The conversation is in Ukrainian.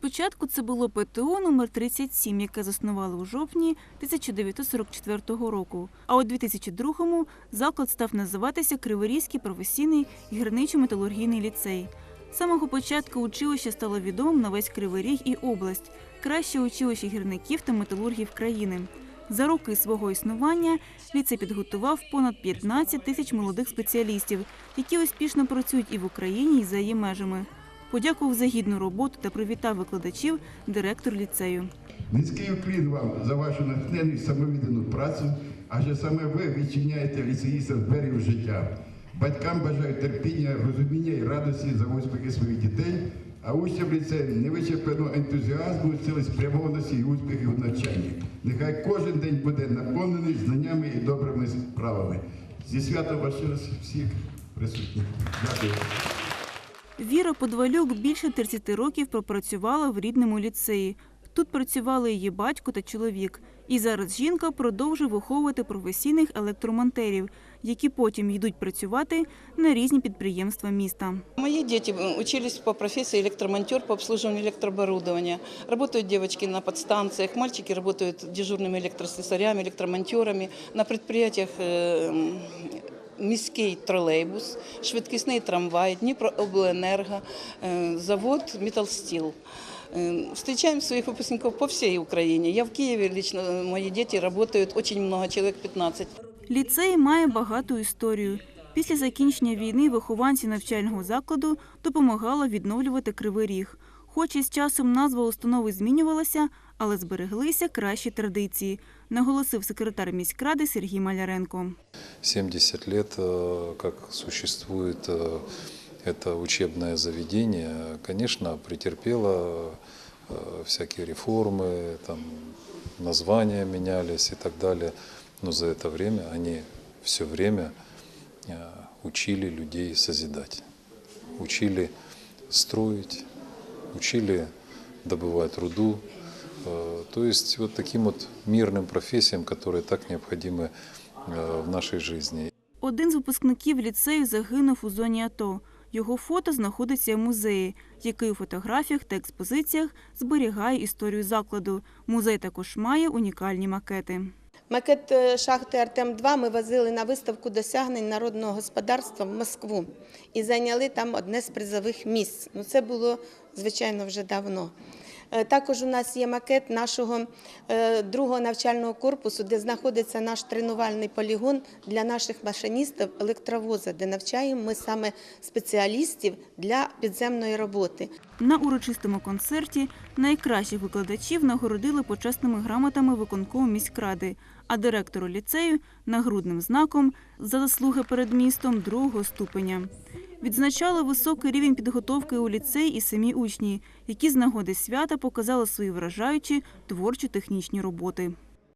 Спочатку це було ПТУ номер 37, яке заснували у жовтні 1944 року. А у 2002-му заклад став називатися Криворізький професійний гірничо-металургійний ліцей. З самого початку училище стало відомим на весь Кривий Ріг і область, краще училище гірників та металургів країни. За роки свого існування ліцей підготував понад 15 тисяч молодих спеціалістів, які успішно працюють і в Україні, і за її межами. Подякував за гідну роботу та привітав викладачів директор ліцею. Низький уклін вам за вашу натхненну і самовіддану працю, адже саме ви відчиняєте ліцеїстам двері в життя. Батькам бажаю терпіння, розуміння і радості за успіхи своїх дітей, а учням ліцею невичерпаного ентузіазму, цілеспрямованості і успіхів в навчанні. Нехай кожен день буде наповнений знаннями і добрими справами. Зі святом вас всіх присутніх. Дякую. Віра Подвалюк більше 30 років пропрацювала в рідному ліцеї. Тут працювали її батько та чоловік. І зараз жінка продовжує виховувати професійних електромонтерів, які потім йдуть працювати на різні підприємства міста. Мои дети учились по профессии электромонтер по обслуживанию электрооборудования. Работают девочки на подстанциях, мальчики работают дежурными электрослесарями, электромонтерами. На предприятиях э, міський тролейбус, швидкісний трамвай, Дніпрообленерго, е, завод «Металстіл». Е, Встречаем своих выпускников по всей Украине. Я в Киеве лично, э, мои дети работают, очень много, человек 15. Ліцей має багату історію. Після закінчення війни вихованці навчального закладу допомагали відновлювати кривий ріг. Хоч і з часом назва установи змінювалася, але збереглися кращі традиції, наголосив секретар міськради Сергій Маляренко. 70 лет, э, как существует э, это учебное заведение, конечно, претерпело э, всякие реформы, там, названия менялись и так далее. Но за это время они все время учили людей созидать, учили строить, учили добывать руду. То есть вот таким вот мирным профессиям, которые так необходимы в нашей жизни. Один з випускників ліцею загинув у зоні АТО. Його фото знаходиться в музеї, який у фотографіях та експозиціях зберігає історію закладу. Музей також має унікальні макети. Макет е, шахти Артем-2 ми возили на виставку досягнень народного господарства в Москву і зайняли там одне з призових місць. Ну, це було, звичайно, вже давно. Е, Також у нас є макет нашого е, другого навчального корпусу, де знаходиться наш тренувальний полігон для наших машиністів електровоза, де навчаємо ми саме спеціалістів для підземної роботи. На урочистому концерті найкращих викладачів нагородили почесними грамотами виконкому міськради, а директору ліцею нагрудним знаком за заслуги перед містом другого ступеня. Відзначали високий рівень підготовки у ліцей і самі учні, які з нагоди свята показали свої вражаючі творчо-технічні роботи.